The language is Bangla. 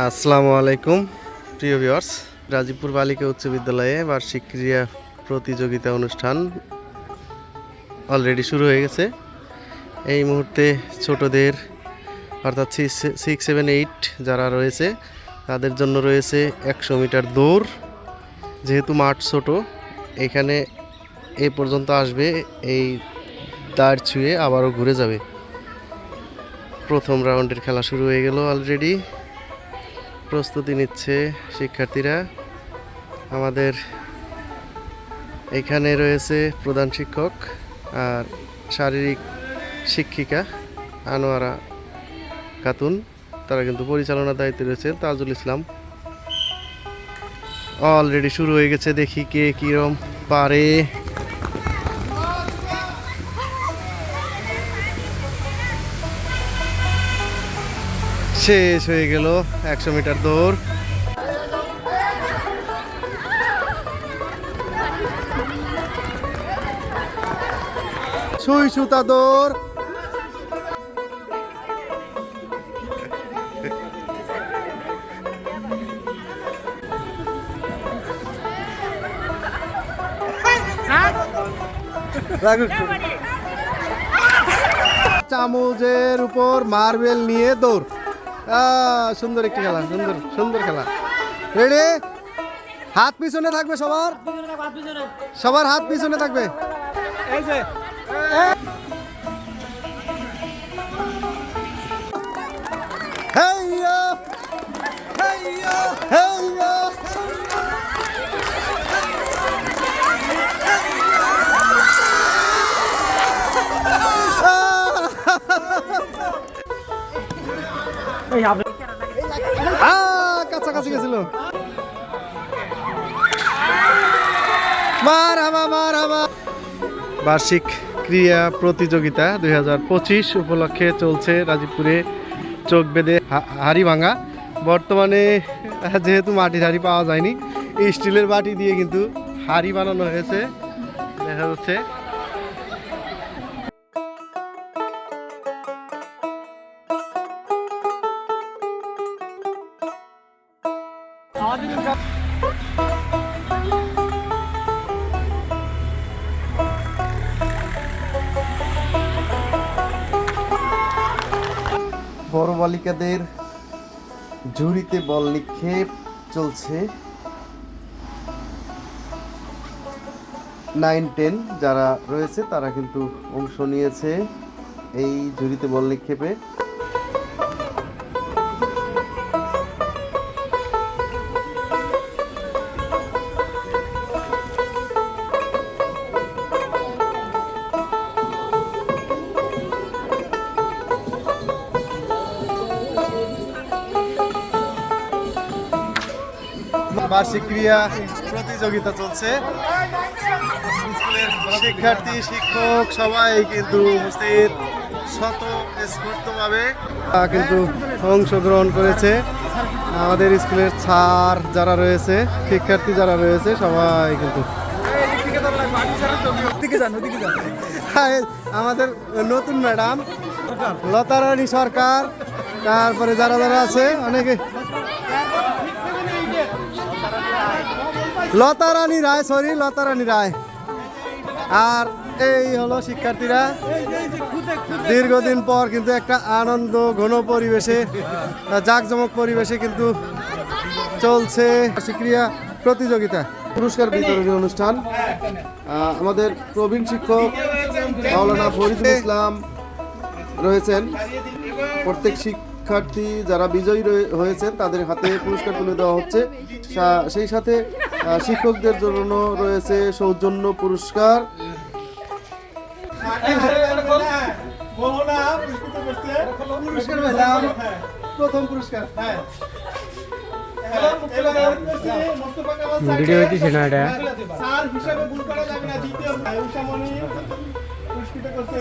আসসালামু আলাইকুম, প্রিয় ভিউয়ার্স রাজীবপুর বালিকা উচ্চ বিদ্যালয়ে বার্ষিক ক্রীড়া প্রতিযোগিতা অনুষ্ঠান অলরেডি শুরু হয়ে গেছে। এই মুহূর্তে ছোটদের, অর্থাৎ সিক্স সেভেন এইট যারা রয়েছে, তাদের জন্য রয়েছে একশো মিটার দৌড়। যেহেতু মাঠ ছোট, এখানে এ পর্যন্ত আসবে, এই দাঁড় ছুঁয়ে আবারও ঘুরে যাবে। প্রথম রাউন্ডের খেলা শুরু হয়ে গেল অলরেডি প্রস্তুতি নিচ্ছে শিক্ষার্থীরা। আমাদের এখানে রয়েছে প্রধান শিক্ষক আর শারীরিক শিক্ষিকা আনোয়ারা খাতুন। তারা কিন্তু পরিচালনার দায়িত্বে রয়েছে তাজুল ইসলাম। অলরেডি শুরু হয়ে গেছে, দেখি কে কীরম পারে। শেষ হয়ে গেল একশো মিটার দৌড়। সুই সুতা দৌড়। চামচের উপর মার্বেল নিয়ে দৌড়। সুন্দর একটি খেলা সুন্দর সুন্দর খেলা রেডি হাত পিছনে থাকবে সবার সবার হাত পিছনে থাকবে হেইয়া, বার্ষিক ক্রীড়া প্রতিযোগিতা দুই হাজার পঁচিশ উপলক্ষে চলছে রাজীবপুরে চোখ বেঁধে হাড়ি ভাঙা। বর্তমানে যেহেতু মাটির হাড়ি পাওয়া যায়নি স্টিলের বাটি দিয়ে কিন্তু হাড়ি বানানো হয়েছে। দেখা যাচ্ছে বড় বালিকাদের ঝুড়িতে বল নিক্ষেপ চলছে। নাইন টেন যারা রয়েছে, তারা কিন্তু অংশ নিয়েছে এই ঝুড়িতে বল নিক্ষেপে। বার্ষিক ক্রিয়া প্রতিযোগিতা চলছে। শিক্ষার্থী, শিক্ষক সবাই কিন্তু উপস্থিত শত স্ফূর্তভাবে। কিন্তু অংশগ্রহণ করেছে। আমাদের স্কুলের ছাড় যারা রয়েছে, শিক্ষার্থী যারা রয়েছে, সবাই কিন্তু। আমাদের নতুন ম্যাডাম, লতারানী সরকার, তারপরে যারা যারা আছে, অনেকে লতারানী রায় সরি লতারানী রায়। আর এই হলো শিক্ষার্থীরা। দীর্ঘদিন পর কিন্তু একটা আনন্দ, ঘন পরিবেশে, জাঁকজমক পরিবেশে কিন্তু চলছে ক্রিয়া প্রতিযোগিতা। পুরস্কার বিতরণী অনুষ্ঠান। আমাদের প্রবীণ শিক্ষক মাওলানা ফরিদুল ইসলাম রয়েছেন। প্রত্যেক শিক্ষার্থী যারা বিজয়ী হয়েছেন, তাদের হাতে পুরস্কার তুলে দেওয়া হচ্ছে। সেই সাথে শিক্ষকদের জন্য রয়েছে সৌজন্য পুরস্কার। প্রথম পুরস্কার। ভিডিও হইতেছে না এটা। স্যার হিসাবে ভুল করা যাবে না দ্বিতীয়। পুরস্কৃত করছে।